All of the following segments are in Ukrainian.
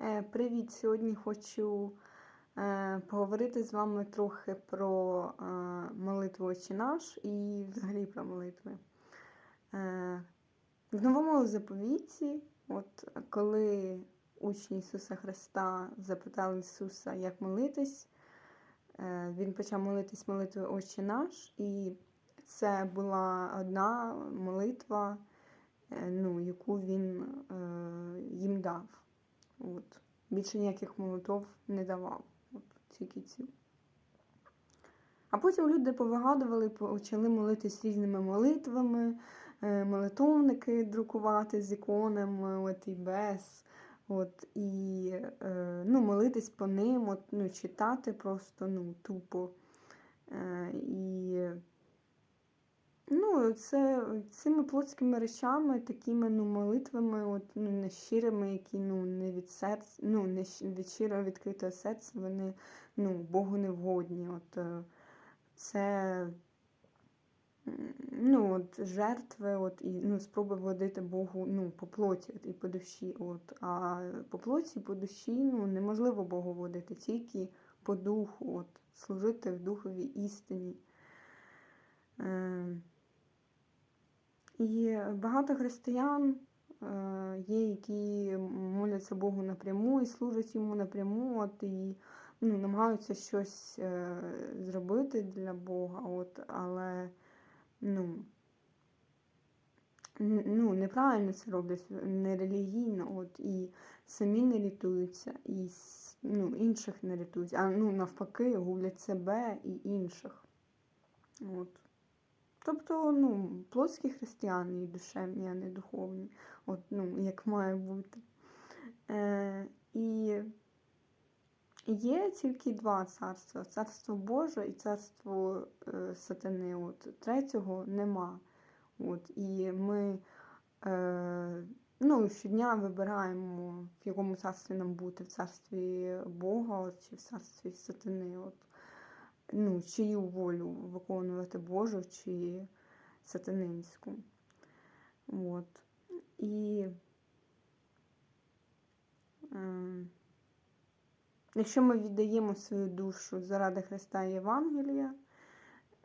Е, Привіт! Сьогодні хочу е, поговорити з вами трохи про е, молитву «Отче наш і взагалі про молитви. В новому заповіті, от коли учні Ісуса Христа запитали Ісуса, як молитись, Він почав молитись молитвою «Отче наш, і це була одна молитва, ну, яку він їм дав. От. Більше ніяких молитов не давав. От, тільки ці. А потім люди повигадували, почали молитись різними молитвами, е, молитовники друкувати з іконами, от, і без. От, і е, ну, молитись по ним, от, ну, читати просто ну, тупо. Е, і Ну, це цими плотськими речами, такими ну, молитвами, от, ну, нещирими, які ну, не від серця, ну, не від щиро відкритого серця, вони ну, Богу не вгодні. От, е, це ну, от, жертви от, і ну, спроби вгодити Богу ну, по плоті от, і по душі. От, а по плоті по душі ну, неможливо Богу водити, тільки по духу, от, служити в духовій істині. І багато християн е, є, які моляться Богу напряму і служать йому напряму, от, і ну, намагаються щось е, зробити для Бога, от, але ну, ну, неправильно це роблять, не релігійно, от, і самі не рятуються, і ну, інших не рятують, а ну, навпаки, гублять себе і інших. От. Тобто, ну, плотські християни і душевні, а не духовні, от, ну, як має бути. Е, і є тільки два царства: царство Боже і царство е, сатани. От, третього нема. От, і ми е, ну, щодня вибираємо, в якому царстві нам бути, в царстві Бога от, чи в царстві сатани. От ну, чию волю виконувати Божу чи сатанинську. От. І е, якщо ми віддаємо свою душу заради Христа і Євангелія,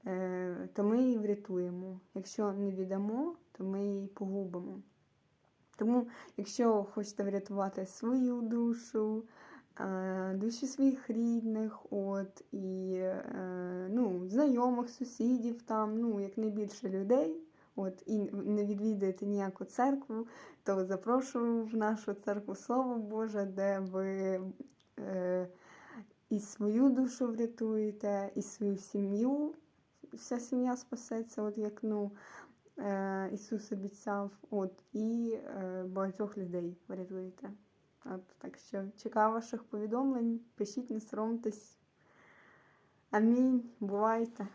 е, то ми її врятуємо. Якщо не віддамо, то ми її погубимо. Тому, якщо хочете врятувати свою душу, душі своїх рідних, от, і е, ну, знайомих, сусідів, там, ну, як найбільше людей, от, і не відвідуєте ніяку церкву, то запрошую в нашу церкву Слово Боже, де ви е, і свою душу врятуєте, і свою сім'ю. Вся сім'я спасеться, от як ну, е, Ісус обіцяв, от, і е, багатьох людей врятуєте. От, так що чекаю ваших повідомлень, пишіть, не соромтесь. Амінь. Бувайте.